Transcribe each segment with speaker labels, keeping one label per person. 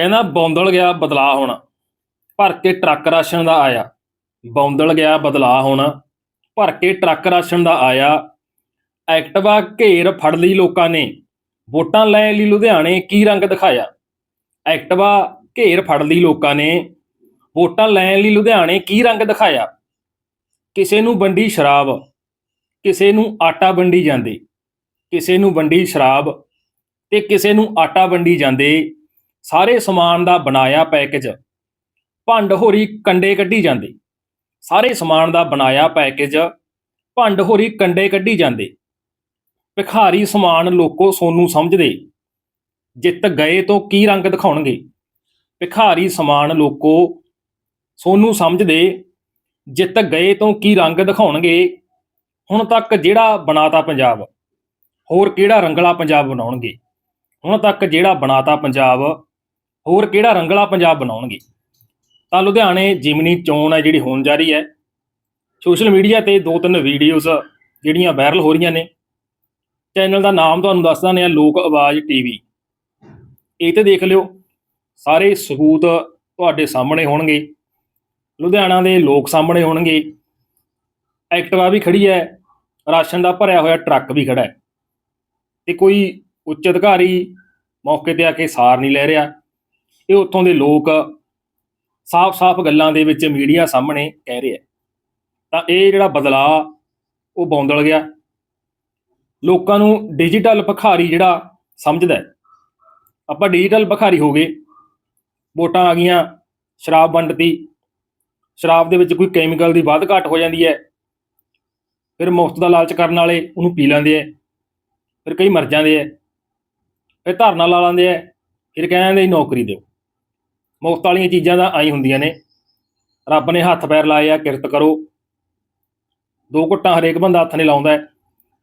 Speaker 1: ਕਹਿੰਦਾ ਬੌਂਦਲ ਗਿਆ ਬਦਲਾ ਹੋਣਾ। ਭਰ ਕੇ ਟਰੱਕ ਰਾਸ਼ਨ ਦਾ ਆਇਆ। ਬੌਂਦਲ ਗਿਆ ਬਦਲਾ ਹੋਣਾ। ਭਰ ਕੇ ਟਰੱਕ ਰਾਸ਼ਨ ਦਾ ਆਇਆ। ਐਕਟਵਾ ਘੇਰ ਫੜ ਲਈ ਲੋਕਾਂ ਨੇ। ਵੋਟਾਂ ਲੈਣ ਲਈ ਲੁਧਿਆਣੇ, ਕੀ ਰੰਗ ਦਿਖਾਇਆ? ਐਕਟਵਾ ਘੇਰ ਫੜ ਲਈ ਲੋਕਾਂ ਨੇ। ਵੋਟਾਂ ਲੈਣ ਲਈ ਲੁਧਿਆਣੇ, ਕੀ ਰੰਗ ਦਿਖਾਇਆ? ਕਿਸੇ ਨੂੰ ਵੰਡੀ ਸ਼ਰਾਬ, ਕਿਸੇ ਨੂੰ ਆਟਾ ਵੰਡੀ ਜਾਂਦੇ। ਕਿਸੇ ਨੂੰ ਵੰਡੀ ਸ਼ਰਾਬ ਤੇ ਕਿਸੇ ਨੂੰ ਆਟਾ ਵੰਡੀ ਜਾਂਦੇ। ਸਾਰੇ ਸਮਾਨ ਦਾ ਬਣਾਇਆ ਪੈਕੇਜ ਭੰਡ ਹੋਰੀ ਕੰਡੇ ਕੱਢੀ ਜਾਂਦੇ। ਸਾਰੇ ਸਮਾਨ ਦਾ ਬਣਾਇਆ ਪੈਕੇਜ ਭੰਡ ਹੋਰੀ ਕੰਡੇ ਕੱਢੀ ਜਾਂਦੇ। ਭਿਖਾਰੀ ਸਮਾਨ ਲੋਕੋ ਸੋਨੂੰ ਸਮਝਦੇ, ਜਿੱਤ ਗਏ ਤੋਂ ਕੀ ਰੰਗ ਦਿਖਾਉਣਗੇ? ਭਿਖਾਰੀ ਸਮਾਨ ਲੋਕੋ ਸੋਨੂੰ ਸਮਝਦੇ, ਜਿੱਤ ਗਏ ਤੋਂ ਕੀ ਰੰਗ ਦਿਖਾਉਣਗੇ? ਹੁਣ ਤੱਕ ਜਿਹੜਾ ਬਣਾਤਾ ਪੰਜਾਬ, ਹੋਰ ਕਿਹੜਾ ਰੰਗਲਾ ਪੰਜਾਬ ਬਣਾਉਣਗੇ? ਹੁਣ ਤੱਕ ਜਿਹੜਾ ਬਣਾਤਾ ਪੰਜਾਬ ਹੋਰ ਕਿਹੜਾ ਰੰਗਲਾ ਪੰਜਾਬ ਬਣਾਉਣਗੇ? ਤਾਂ ਲੁਧਿਆਣੇ, ਜਿਮਨੀ, ਚੋਣ ਹੈ ਜਿਹੜੀ ਹੋਣ ਜਾ ਰਹੀ ਹੈ। ਸੋਸ਼ਲ ਮੀਡੀਆ ਤੇ ਦੋ ਤਿੰਨ ਵੀਡੀਓਜ਼ ਜਿਹੜੀਆਂ ਵਾਇਰਲ ਹੋ ਰਹੀਆਂ ਨੇ। ਚੈਨਲ ਦਾ ਨਾਮ ਤੁਹਾਨੂੰ ਦੱਸ ਦਿੰਦੇ ਆ ਲੋਕ ਆਵਾਜ਼ ਟੀਵੀ ਇਹ ਤੇ ਦੇਖ ਲਿਓ, ਸਾਰੇ ਸਬੂਤ ਤੁਹਾਡੇ ਸਾਹਮਣੇ ਹੋਣਗੇ। ਲੁਧਿਆਣਾ ਦੇ ਲੋਕ ਸਾਹਮਣੇ ਹੋਣਗੇ। ਐਕਟਵਾ ਵੀ ਖੜੀ ਹੈ, ਰਾਸ਼ਨ ਦਾ ਭਰਿਆ ਹੋਇਆ ਟਰੱਕ ਵੀ ਖੜਾ ਹੈ। ਤੇ ਕੋਈ ਉੱਚ ਅਧਿਕਾਰੀ ਮੌਕੇ ਤੇ ਆ ਕੇ ਸਾਰ ਨਹੀਂ ਲੈ ਰਿਹਾ। ਇਹ ਉੱਥੋਂ ਦੇ ਲੋਕ ਸਾਫ਼-ਸਾਫ਼ ਗੱਲਾਂ ਦੇ ਵਿੱਚ ਮੀਡੀਆ ਸਾਹਮਣੇ ਕਹਿ ਰਹੇ ਆ। ਤਾਂ ਇਹ ਜਿਹੜਾ ਬਦਲਾਅ, ਉਹ ਬੌਂਦਲ ਗਿਆ। ਲੋਕਾਂ ਨੂੰ ਡਿਜੀਟਲ ਭਿਖਾਰੀ ਜਿਹੜਾ ਸਮਝਦਾ ਆਪਾਂ ਡਿਜੀਟਲ ਭਿਖਾਰੀ ਹੋ ਗਏ। ਵੋਟਾਂ ਆ ਗਈਆਂ, ਸ਼ਰਾਬ ਵੰਡਤੀ। ਸ਼ਰਾਬ ਦੇ ਵਿੱਚ ਕੋਈ ਕੈਮੀਕਲ ਦੀ ਵੱਧ ਘੱਟ ਹੋ ਜਾਂਦੀ ਹੈ। ਫਿਰ ਮੁਫਤ ਦਾ ਲਾਲਚ ਕਰਨ ਵਾਲੇ ਉਹਨੂੰ ਪੀ ਲੈਂਦੇ ਆ ਫਿਰ ਕਈ ਮਰ ਜਾਂਦੇ ਆ ਫਿਰ ਧਰਨਾ ਲਾ ਲੈਂਦੇ ਆ ਫਿਰ ਕਹਿੰਦੇ ਨੌਕਰੀ ਦਿਓ। ਮੁਫਤ ਵਾਲੀਆਂ ਚੀਜ਼ਾਂ ਤਾਂ ਆਈ ਹੁੰਦੀਆਂ ਨੇ। ਰੱਬ ਨੇ ਹੱਥ ਪੈਰ ਲਾਏ ਆ, ਕਿਰਤ ਕਰੋ। ਦੋ ਘੁੱਟਾਂ ਹਰੇਕ ਬੰਦਾ ਹੱਥ ਨੇ ਲਾਉਂਦਾ। ਹੈ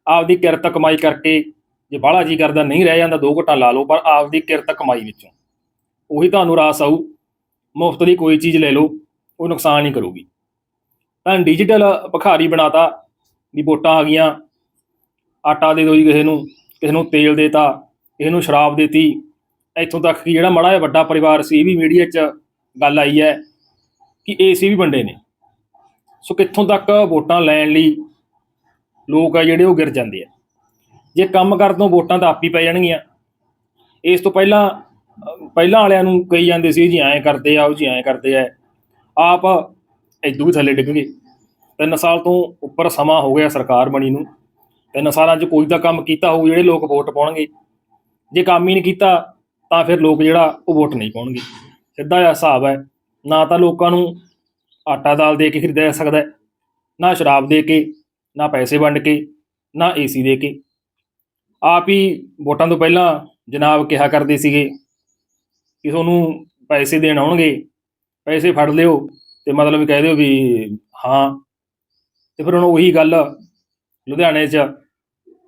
Speaker 1: ਆਪਦੀ ਕਿਰਤ ਕਮਾਈ ਕਰਕੇ ਜੇ ਬਾਹਲਾ ਜੀ ਕਰਦਾ, ਨਹੀਂ ਰਹਿ ਜਾਂਦਾ, ਦੋ ਘੁੱਟਾਂ ਲਾ ਲਓ, ਪਰ ਆਪਦੀ ਕਿਰਤ ਕਮਾਈ ਵਿੱਚੋਂ। ਉਹੀ ਤੁਹਾਨੂੰ ਰਾਸ ਆਊ। ਮੁਫਤ ਦੀ ਕੋਈ ਚੀਜ਼ ਲੈ ਲਓ, ਉਹ ਨੁਕਸਾਨ ਨਹੀਂ ਕਰੂਗੀ। ਤਾਂ ਡਿਜੀਟਲ ਭਿਖਾਰੀ ਬਣਾਤਾ, ਵੀ ਵੋਟਾਂ ਆ ਗਈਆਂ। ਆਟਾ ਦੇ ਦਿਓ ਜੀ ਕਿਸੇ ਨੂੰ ਕਿਸੇ ਨੂੰ ਤੇਲ ਦੇਤਾ, ਕਿਸੇ ਨੂੰ ਸ਼ਰਾਬ ਦੇਤੀ। ਇੱਥੋਂ ਤੱਕ ਕਿ ਜਿਹੜਾ ਮਾੜਾ ਜਿਹਾ ਵੱਡਾ ਪਰਿਵਾਰ ਸੀ, ਇਹ ਵੀ ਮੀਡੀਆ 'ਚ ਗੱਲ ਆਈ ਹੈ ਕਿ ਏਸੀ ਵੀ ਵੰਡੇ ਨੇ। ਸੋ ਕਿੱਥੋਂ ਤੱਕ ਵੋਟਾਂ ਲੈਣ ਲਈ ਲੋਕ ਆ ਜਿਹੜੇ ਉਹ ਗਿਰ ਜਾਂਦੇ ਆ। ਜੇ ਕੰਮ ਕਰਨ ਤੋਂ ਵੋਟਾਂ ਤਾਂ ਆਪ ਹੀ ਪੈ ਜਾਣਗੀਆਂ। ਇਸ ਤੋਂ ਪਹਿਲਾਂ ਪਹਿਲਾਂ ਵਾਲਿਆਂ ਨੂੰ ਕਹੀ ਜਾਂਦੇ ਸੀ, ਜੀ ਐਂ ਕਰਦੇ ਆ, ਉਹ ਜੀ ਐਂ ਕਰਦੇ ਆ। ਆਪ ਇਦੋਂ ਵੀ ਥੱਲੇ ਡਿੱਗ ਗਏ। ਤਿੰਨ ਸਾਲ ਤੋਂ ਉੱਪਰ ਸਮਾਂ ਹੋ ਗਿਆ ਸਰਕਾਰ ਬਣੀ ਨੂੰ। ਤਿੰਨ ਸਾਲਾਂ 'ਚ ਕੋਈ ਤਾਂ ਕੰਮ ਕੀਤਾ ਹੋਊ, ਜਿਹੜੇ ਲੋਕ ਵੋਟ ਪਾਉਣਗੇ। ਜੇ ਕੰਮ ਹੀ ਨਹੀਂ ਕੀਤਾ ਤਾਂ ਫਿਰ ਲੋਕ ਜਿਹੜਾ ਉਹ ਵੋਟ ਨਹੀਂ ਪਾਉਣਗੇ। ਸਿੱਧਾ ਜਿਹਾ ਹਿਸਾਬ ਹੈ, ਨਾ ਤਾਂ ਲੋਕਾਂ ਨੂੰ ਆਟਾ ਦਾਲ ਦੇ ਕੇ ਖਰੀਦਿਆ ਜਾ ਸਕਦਾ ਨਾ ਸ਼ਰਾਬ ਦੇ ਕੇ, ਨਾ ਪੈਸੇ ਵੰਡ ਕੇ, ਨਾ ਏਸੀ ਦੇ ਕੇ। ਆਪ ਹੀ ਵੋਟਾਂ ਤੋਂ ਪਹਿਲਾਂ ਜਨਾਬ ਕਿਹਾ ਕਰਦੇ ਸੀਗੇ ਕਿ ਤੁਹਾਨੂੰ ਪੈਸੇ ਦੇਣ ਆਉਣਗੇ, ਪੈਸੇ ਫੜ ਲਿਓ ਤੇ ਮਤਲਬ ਕਹਿ ਦਿਓ ਵੀ ਹਾਂ। ਤੇ ਫਿਰ ਹੁਣ ਉਹੀ ਗੱਲ ਲੁਧਿਆਣੇ 'ਚ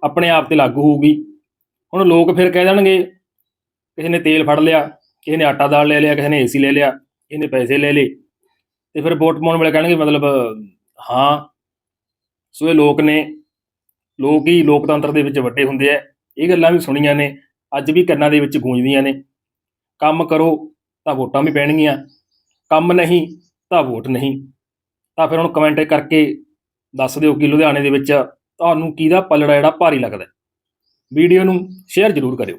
Speaker 1: ਆਪਣੇ ਆਪ ਤੇ ਲਾਗੂ ਹੋਊਗੀ। ਹੁਣ ਲੋਕ ਫਿਰ ਕਹਿ ਦੇਣਗੇ ਕਿਸੇ ਨੇ ਤੇਲ ਫੜ ਲਿਆ, ਕਿਸੇ ਨੇ ਆਟਾ ਦਾਲ ਲੈ ਲਿਆ, ਕਿਸੇ ਨੇ ਏਸੀ ਲੈ ਲਿਆ, ਕਿਸੇ ਨੇ ਪੈਸੇ ਲੈ ਲਏ। ਤੇ ਫਿਰ ਵੋਟ ਪਾਉਣ ਵੇਲੇ ਕਹਿਣਗੇ ਮਤਲਬ, ਹਾਂ, ਸੋ ਇਹ ਲੋਕ ਨੇ, ਲੋਕ ਹੀ ਲੋਕਤੰਤਰ ਦੇ ਵਿੱਚ ਵੱਡੇ ਹੁੰਦੇ ਆ। ਇਹ ਗੱਲਾਂ ਵੀ ਸੁਣੀਆਂ ਨੇ, ਅੱਜ ਵੀ ਕੰਨਾਂ ਦੇ ਵਿੱਚ ਗੂੰਜਦੀਆਂ ਨੇ। ਕੰਮ ਕਰੋ ਤਾਂ ਵੋਟਾਂ ਵੀ ਪੈਣਗੀਆਂ, ਕੰਮ ਨਹੀਂ ਤਾਂ ਵੋਟ ਨਹੀਂ। ਤਾਂ ਫਿਰ ਹੁਣ ਕਮੈਂਟ ਕਰਕੇ ਦੱਸ ਦਿਓ ਕਿ ਲੁਧਿਆਣੇ ਦੇ ਵਿੱਚ ਤੁਹਾਨੂੰ ਕਿਹਦਾ ਪਲੜਾ ਜਿਹੜਾ ਭਾਰੀ ਲੱਗਦਾ ਵੀਡੀਓ ਨੂੰ ਸ਼ੇਅਰ ਜ਼ਰੂਰ ਕਰਿਓ।